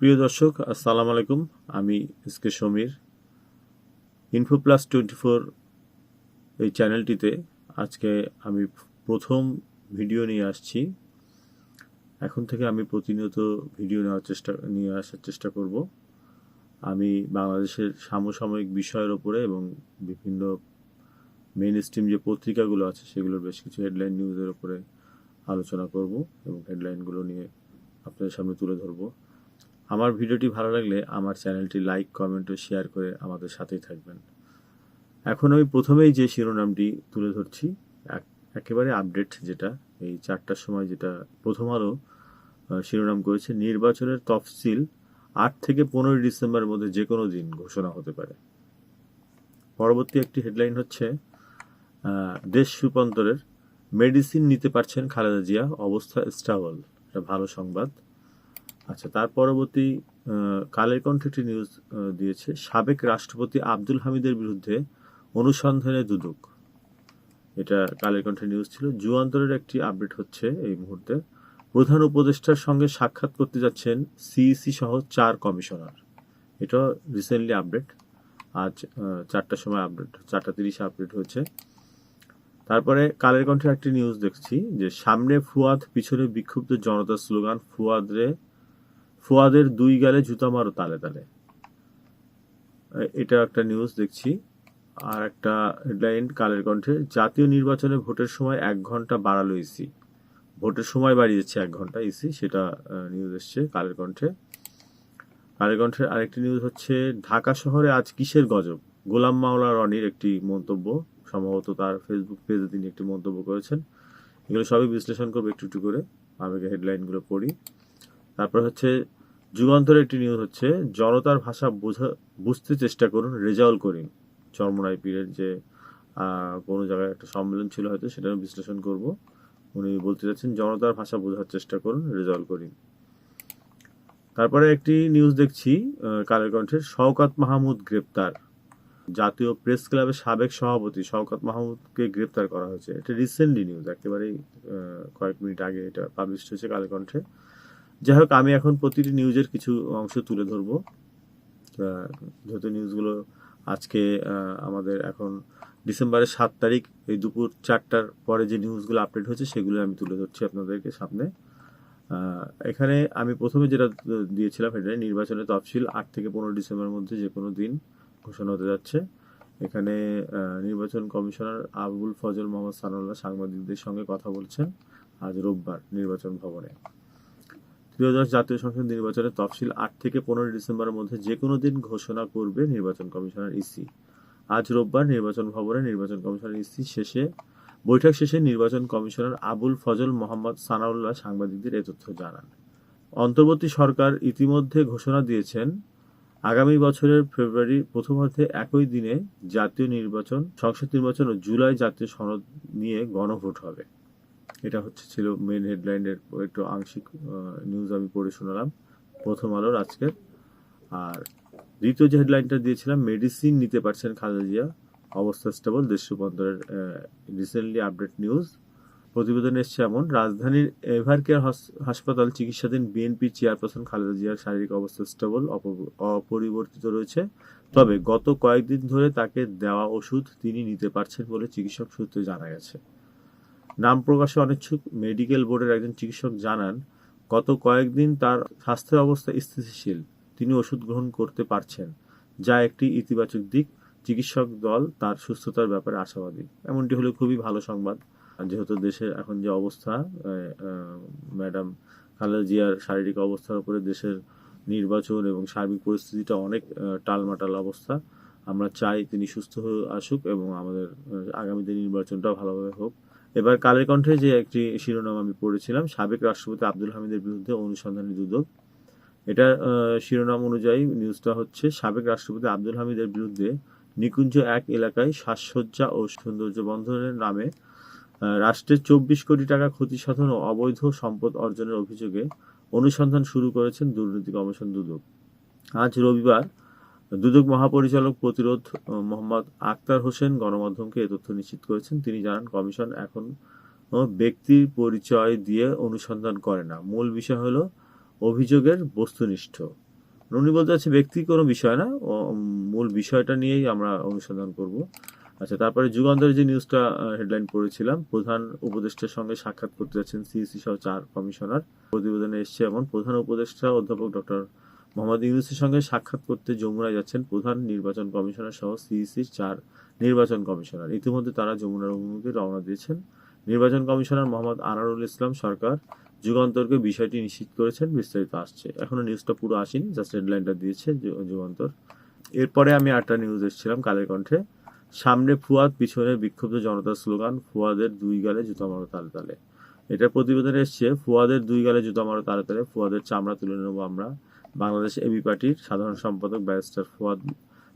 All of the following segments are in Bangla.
প্রিয় দর্শক, আসসালামু আলাইকুম। আমি S K Samir. Info plus twenty four এই চ্যানেলটিতে আজকে আমি প্রথম ভিডিও নিয়ে আসছি। এখন থেকে আমি প্রতিনিয়ত ভিডিও নেওয়ার চেষ্টা, নিয়ে আসার চেষ্টা করব। আমি বাংলাদেশের সমসাময়িক বিষয়ের ওপরে এবং বিভিন্ন মেন স্ট্রিম যে পত্রিকাগুলো আছে, সেগুলোর বেশ কিছু হেডলাইন নিউজের ওপরে আলোচনা করব এবং হেডলাইনগুলো নিয়ে আপনাদের সামনে তুলে ধরবো। আমার ভিডিওটি ভালো লাগলে আমার চ্যানেলটি লাইক, কমেন্ট ও শেয়ার করে আমাদের সাথেই থাকবেন। এখন আমি প্রথমেই যে শিরোনামটি তুলে ধরছি, এক- একেবারে আপডেট যেটা, এই চারটার সময় যেটা প্রথম আলো শিরোনাম করেছে, নির্বাচনের তফসিল আট থেকে পনেরোই ডিসেম্বরের মধ্যে যে কোনো দিন ঘোষণা হতে পারে। পরবর্তী একটি হেডলাইন হচ্ছে দেশ রূপান্তরের মেডিসিন নিতে পারছেন খালেদা জিয়া, অবস্থা স্টাবল এটা ভালো সংবাদ। আচ্ছা তার পরবর্তী কালের কণ্ঠে একটি নিউজ দিয়েছে। সাবেক রাষ্ট্রপতি আব্দুল হামিদের বিরুদ্ধে অনুসন্ধানে দুদক। এটা কালের কণ্ঠে নিউজ ছিল। যুগান্তরের একটি আপডেট হচ্ছে এই মুহূর্তে। প্রধান উপদেষ্টার সঙ্গে সাক্ষাৎ করতে যাচ্ছেন সিইসি সহ চার কমিশনার। এটা রিসেন্টলি আপডেট আজ চারটার সময় আপডেট চারটা তিরিশে আপডেট হয়েছে। তারপরে কালের কণ্ঠে একটি নিউজ দেখছি যে সামনে ফুয়াদ, পিছনে বিক্ষুব্ধ জনতার স্লোগান, ফুয়াদরে ফুয়াদের দুই গালে জুতা মারো তালে তালে। এটা একটা নিউজ দেখছি। আর একটা হেডলাইন কালের কণ্ঠে, জাতীয় নির্বাচনে ভোটের সময় এক ঘণ্টা বাড়ালো ইসি ভোটের সময় বাড়িয়েছে এক ঘণ্টা ইসি সেটা নিউজ এসছে কালের কণ্ঠে। কালের কণ্ঠের আরেকটি নিউজ হচ্ছে, ঢাকা শহরে আজ কিসের গজব? গোলাম মাওলা রনির একটি মন্তব্য, সম্ভবত তার ফেসবুক পেজে তিনি একটি মন্তব্য করেছেন। এগুলো সবই বিশ্লেষণ করব একটু একটু করে, আমি হেডলাইনগুলো পড়ি। তারপর হচ্ছে যুগান্তরের একটি নিউজ হচ্ছে, জনতার ভাষা বোঝা, বুঝতে চেষ্টা করুন, রেজাউল করিম। চরমনাই পীরের যে কোনো জায়গায় একটা সম্মেলন ছিল হয়তো, সেটা আমি বিশ্লেষণ করব। উনি বলতে চাচ্ছেন জনতার ভাষা বোঝার চেষ্টা করুন, রেজাউল করিম। তারপরে একটি নিউজ দেখছি কালের কণ্ঠের, শওকাত মাহমুদ গ্রেপ্তার। জাতীয় প্রেস ক্লাবের সাবেক সভাপতি শওকাত মাহমুদকে গ্রেপ্তার করা হয়েছে। এটা রিসেন্টলি নিউজ একেবারেই কয়েক মিনিট আগে এটা পাবলিশ হয়েছে কালের কণ্ঠে। যাই হোক আমি এখন প্রতিটি নিউজের কিছু অংশ তুলে ধরবো। যেহেতু নিউজগুলো আজকে আমাদের এখন ডিসেম্বরের সাত তারিখ, এই দুপুর চারটার পরে যে নিউজগুলো আপডেট হয়েছে সেগুলো আমি তুলে ধরছি আপনাদেরকে সামনে। এখানে আমি প্রথমে যেটা দিয়েছিলাম এটা নির্বাচনের তফসিল আট থেকে পনেরো ডিসেম্বরের মধ্যে যে কোনো দিন ঘোষণা হতে যাচ্ছে। এখানে নির্বাচন কমিশনার আবুল ফজল মোহাম্মদ সানুল্লাহ সাংবাদিকদের সঙ্গে কথা বলছেন আজ রোববার নির্বাচন ভবনে। ত্রয়োদশ জাতীয় সংসদ নির্বাচনের তফসিল আট থেকে পনেরো ডিসেম্বরের মধ্যে যে কোনো দিন ঘোষণা করবে নির্বাচন কমিশনার ইসি। আজ রোববার নির্বাচন ভবনে নির্বাচন কমিশনার ইসি শেষে, বৈঠক শেষে নির্বাচন কমিশনার আবুল ফজল মোহাম্মদ সানাউল্লাহ সাংবাদিকদের এ তথ্য জানান। অন্তর্বর্তী সরকার ইতিমধ্যে ঘোষণা দিয়েছেন, আগামী বছরের ফেব্রুয়ারি প্রথমার্ধে একই দিনে জাতীয় নির্বাচন, সংসদ নির্বাচন ও জুলাই জাতীয় সনদ নিয়ে গণভোট হবে। এটা হচ্ছে ছিল মেন হেডলাইনের একটু আংশিক নিউজ আমি পড়ে শোনালাম। প্রথম আলোর আজকের। আর দ্বিতীয় যে হেডলাইনটা দিয়েছিলাম মেডিসিন নিতে পারছেন খালেদা জিয়া, অবস্থা স্টেবল দেশ রূপান্তরের রিসেন্টলি আপডেট নিউজ প্রতিবেদন এসছে এমন, রাজধানীর এভার কেয়ার হাসপাতাল চিকিৎসাধীন বিএনপি চেয়ারপারসন খালেদা জিয়ার শারীরিক অবস্থা স্টেবল অপরিবর্তিত রয়েছে। তবে গত কয়েকদিন ধরে তাকে দেওয়া ওষুধ তিনি নিতে পারছেন বলে চিকিৎসক সূত্রে জানা গেছে। নাম প্রকাশে অনিচ্ছুক মেডিকেল বোর্ডের একজন চিকিৎসক জানান, গত কয়েকদিন তার স্বাস্থ্যের অবস্থা স্থিতিশীল। তিনি ওষুধ গ্রহণ করতে পারছেন, যা একটি ইতিবাচক দিক। চিকিৎসক দল তার সুস্থতার ব্যাপারে আশাবাদী। এমনটি হলে খুবই ভালো সংবাদ। যেহেতু দেশের এখন যে অবস্থা ম্যাডাম খালেদা জিয়ার শারীরিক অবস্থার উপরে দেশের নির্বাচন এবং সার্বিক পরিস্থিতিটা অনেক টালমাটাল অবস্থা, আমরা চাই তিনি সুস্থ হয়ে আসুক এবং আমাদের আগামী দিন নির্বাচনটাও ভালোভাবে হোক। এবার কালের কণ্ঠে যে একটি শিরোনাম আমি পড়েছিলাম, সাবেক রাষ্ট্রপতি আব্দুল হামিদের বিরুদ্ধে অনুসন্ধানী দুদক। এটা শিরোনাম অনুযায়ী নিউজটা হচ্ছে, সাবেক রাষ্ট্রপতি আব্দুল হামিদের বিরুদ্ধে নিকুঞ্জ এক এলাকায় সাজসজ্জা ও সৌন্দর্য বন্ধনের নামে রাষ্ট্রের চব্বিশ কোটি টাকা ক্ষতি সাধন ও অবৈধ সম্পদ অর্জনের অভিযোগে অনুসন্ধান শুরু করেছেন দুর্নীতি কমিশন দুদক। আজ রবিবার দুদক মহাপরিচালক প্রতিরোধ মোহাম্মদ আক্তার হোসেন গণমাধ্যমকে এ তথ্য নিশ্চিত করেছেন। তিনি জানান, কমিশন এখন ব্যক্তির পরিচয় দিয়ে অনুসন্ধান করে না। মূল বিষয় হলো অভিযোগের বস্তুনিষ্ঠ। উনি বলতে চাচ্ছে ব্যক্তি কোনো বিষয় না মূল বিষয়টা নিয়েই আমরা অনুসন্ধান করব। আচ্ছা তারপরে যুগান্তরের যে নিউজটা হেডলাইন পড়েছিলাম, প্রধান উপদেষ্টার সঙ্গে সাক্ষাৎ করতে যাচ্ছেন সিইসি সহ চার কমিশনার। প্রতিবেদনে এসছে এমন প্রধান উপদেষ্টা অধ্যাপক ডক্টর মোহাম্মদ ইউনুসের সঙ্গে সাক্ষাৎ করতে যমুনায় যাচ্ছেন প্রধান নির্বাচন কমিশনার সহ সিইসি চার নির্বাচন কমিশনার। ইতিমধ্যে তারা যমুনার অভিমুখে রওনা দিয়েছেন। নির্বাচন কমিশনার মোহাম্মদ আনারুল ইসলাম সরকার যুগান্তরকে বিষয়টি নিশ্চিত করেছেন, বিস্তারিত আসছে। এখনও নিউজটা পুরো আসেনি, জাস্ট হেডলাইনটা দিয়েছে যুগান্তর। এরপরে আমি আটটা নিউজ এসেছিলাম কালের কণ্ঠে। সামনে ফুয়াদ, পিছনে বিক্ষুব্ধ জনতার স্লোগান, ফুয়াদের দুই গালে জুতা মারো তালে তালে। এটা প্রতিবেদনে এসছে, ফুয়াদের দুই গালে জুতা মারো তালে তালে, ফুয়াদের চামড়া তুলে নেব আমরা। বাংলাদেশ এবি পার্টির সাধারণ সম্পাদক ব্যারিস্টার ফুয়াদ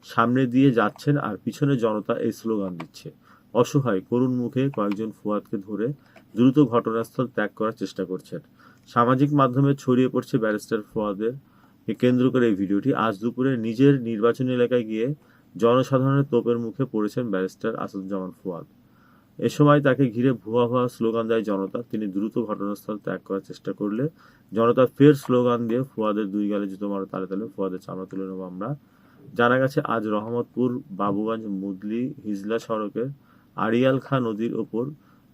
সামনে দিয়ে যাচ্ছেন আর পিছনে জনতা এই স্লোগান দিচ্ছে। অসহায়, করুণ মুখে কয়েকজন ফুয়াদকে ধরে দ্রুত ঘটনাস্থল ত্যাগ করার চেষ্টা করছেন। সামাজিক মাধ্যমে ছড়িয়ে পড়ছে ব্যারিস্টার ফুয়াদের কেন্দ্র করে এই ভিডিওটি। আজ দুপুরে নিজের নির্বাচনী এলাকায় গিয়ে জনসাধারণের তোপের মুখে পড়েছেন ব্যারিস্টার আসাদুজ্জামান ফুয়াদ। এ সময় তাকে ঘিরে ভুয়া ভুয়া স্লোগান দেয় জনতা। তিনি দ্রুত ঘটনাস্থল ত্যাগ করার চেষ্টা করলে জনতা ফের স্লোগান দিয়ে ফুয়াদের দুই গালে জুতো মারো, তালে তালে ফুয়াদের চামড়া তুলে নেব আমরা। জানা গেছে, আজ রহমতপুর, বাবুগঞ্জ, মুদলি, হিজলা সড়কের আড়িয়াল খা নদীর ওপর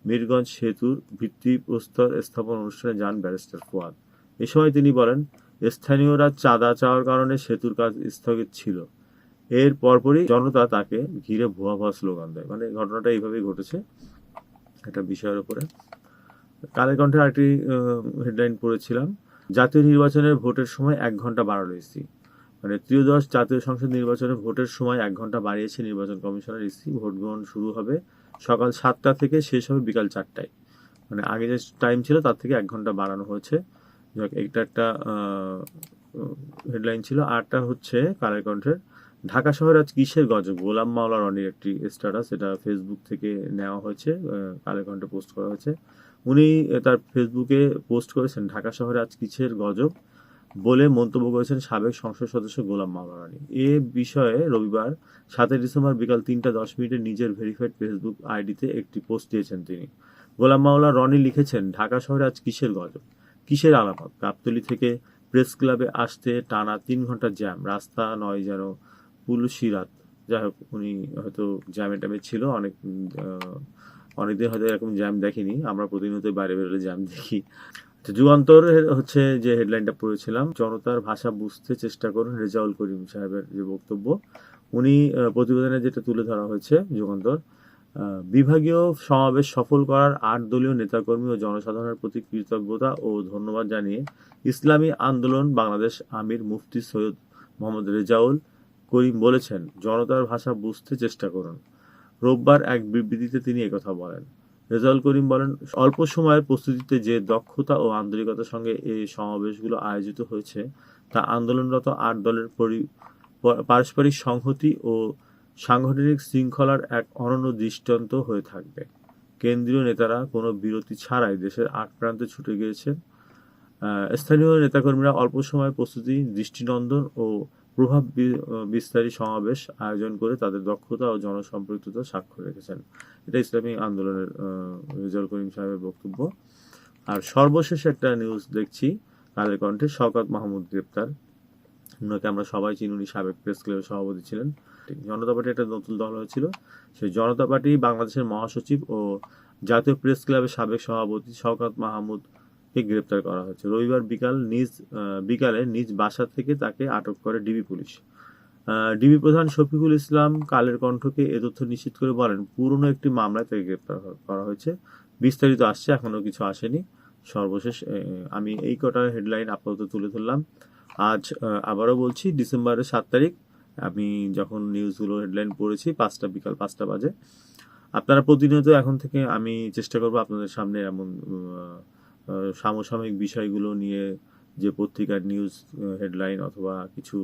মিরগঞ্জ সেতুর ভিত্তিপ্রস্তর স্থাপন অনুষ্ঠানে যান ব্যারিস্টার ফুয়াদ। এ সময় তিনি বলেন, স্থানীয়রা চাঁদা চাওয়ার কারণে সেতুর কাজ স্থগিত ছিল। এর পরপরই জনতা তাকে ঘিরে ভুয়া ভুয়া স্লোগান দেয়। মানে ঘটনাটা এইভাবেই ঘটেছে একটা বিষয়ের উপরে। কালের কণ্ঠে আরেকটি হেডলাইন পড়েছিলাম। জাতীয় নির্বাচনের ভোটের সময় এক ঘণ্টা বাড়ালো ইসি মানে ত্রিয়োদশ জাতীয় সংসদ নির্বাচনে ভোটের সময় এক ঘণ্টা বাড়িয়েছে নির্বাচন কমিশনের ইসি ভোট গ্রহণ শুরু হবে সকাল সাতটা থেকে, শেষ হবে বিকাল চারটায়। মানে আগে যে টাইম ছিল তার থেকে এক ঘণ্টা বাড়ানো হয়েছে। এটা একটা হেডলাইন ছিল। আরটা হচ্ছে কালের কণ্ঠের। ঢাকা শহরে আজ কিসের গজব গোলাম মাওলা রনির একটি স্ট্যাটাস এটা ফেসবুক থেকে নেওয়া হয়েছে কালের কণ্ঠে পোস্ট করা হয়েছে। উনি তার ফেসবুকে পোস্ট করেছেন, ঢাকা শহরে আজ কিসের গজব? বলে মন্তব্য করেছেন সাবেক সংসদ সদস্য গোলাম মাওলা রানী এ বিষয়ে রবিবার সাতই ডিসেম্বর বিকাল তিনটা দশ মিনিটে নিজের ভেরিফাইড ফেসবুক আইডিতে একটি পোস্ট দিয়েছেন তিনি। গোলাম মাওলা রনি লিখেছেন, ঢাকা শহরে আজ কিসের গজব? কিসের আলাপাত গাবতলি থেকে প্রেস ক্লাবে আসতে টানা তিন ঘণ্টা জ্যাম রাস্তা নয় যেন পুলসিরাত যাই হোক, উনি হয়তো জ্যামে ট্যামে ছিল, অনেক অনেকদিন হয়তো এরকম জ্যাম দেখিনি। আমরা প্রতিনিয়ত বাইরে বেরোলে জ্যাম দেখি। যুগান্তর হচ্ছে যে হেডলাইনটা পড়েছিলাম, জনতার ভাষা বুঝতে চেষ্টা করুন রেজাউল করিম সাহেবের যে বক্তব্য। উনি প্রতিবেদনে যেটা তুলে ধরা হয়েছে যুগান্তর বিভাগীয় সমাবেশ সফল করার আট দলীয় নেতাকর্মী ও জনসাধারণের প্রতি কৃতজ্ঞতা ও ধন্যবাদ জানিয়ে ইসলামী আন্দোলন বাংলাদেশ আমির মুফতি সৈয়দ মোহাম্মদ রেজাউল করিম বলেছেন, জনতার ভাষা বুঝতে চেষ্টা করুন। রোববার এক বিবৃতিতে তিনি একথা বলেন। রেজাউল করিম বলেন, অল্প সময়ের প্রস্তুতিতে যে দক্ষতা ও আন্তরিকতার সঙ্গে এই সমাবেশগুলো আয়োজিত হয়েছে, তা আন্দোলনরত আট দলের পারস্পরিক সংহতি ও সাংগঠনিক শৃঙ্খলার এক অনন্য দৃষ্টান্ত হয়ে থাকবে। কেন্দ্রীয় নেতারা কোনো বিরতি ছাড়াই দেশের আট প্রান্তে ছুটে গিয়েছেন। স্থানীয় নেতাকর্মীরা অল্প সময় প্রস্তুতি, দৃষ্টিনন্দন ও প্রভাব বিস্তারী সমাবেশ আয়োজন করে তাদের দক্ষতা ও জনসম্পৃক্ততা স্বাক্ষর রেখেছেন। এটা ইসলামী আন্দোলনের আহ, করিম সাহেবের বক্তব্য। আর সর্বশেষ একটা নিউজ দেখছি কালের কণ্ঠে শওকত মাহমুদ গ্রেপ্তার। ওনাকে আমরা সবাই চিনি উনি সাবেক প্রেস ক্লাবের সভাপতি ছিলেন। জনতা পার্টি একটা নতুন দল হয়েছিল। সেই জনতা পার্টি বাংলাদেশের মহাসচিব ও জাতীয় প্রেস ক্লাবের সাবেক সভাপতি শওকত মাহমুদকে গ্রেপ্তার করা হয়েছে। রবিবার বিকাল নিজ বিকালে নিজ বাসা থেকে তাকে আটক করে ডিবি পুলিশ। ডিবি প্রধান শফিকুল ইসলাম কালের কণ্ঠকে এ তথ্য নিশ্চিত করে বলেন, পুরনো একটি মামলায় তাকে গ্রেপ্তার করা হয়েছে। বিস্তারিত আসছে, এখনও কিছু আসেনি। সর্বশেষ আমি এই কটার হেডলাইন আপাতত তুলে ধরলাম। আজ আবারও বলছি, ডিসেম্বরের সাত তারিখ, আমি যখন নিউজগুলো হেডলাইন পড়েছি, পাঁচটা, বিকাল পাঁচটা বাজে। আপনারা প্রতিনিয়ত এখন থেকে আমি চেষ্টা করব আপনাদের সামনে এমন সমসাময়িক বিষয়গুলো নিয়ে যে পত্রিকার নিউজ হেডলাইন অথবা কিছু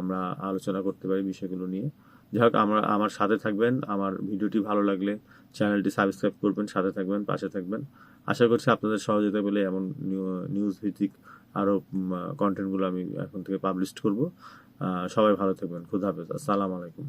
আমরা আলোচনা করতে পারি বিষয়গুলো নিয়ে। যাই হোক, আমরা, আমার সাথে থাকবেন। আমার ভিডিওটি ভালো লাগলে চ্যানেলটি সাবস্ক্রাইব করবেন, সাথে থাকবেন, পাশে থাকবেন। আশা করছি আপনাদের সহযোগিতা পেলে এমন নিউজ ভিত্তিক আরও কন্টেন্টগুলো আমি এখন থেকে পাবলিশ করব। সবাই ভালো থাকবেন। খুদা হাফেজ। আসসালামু আলাইকুম।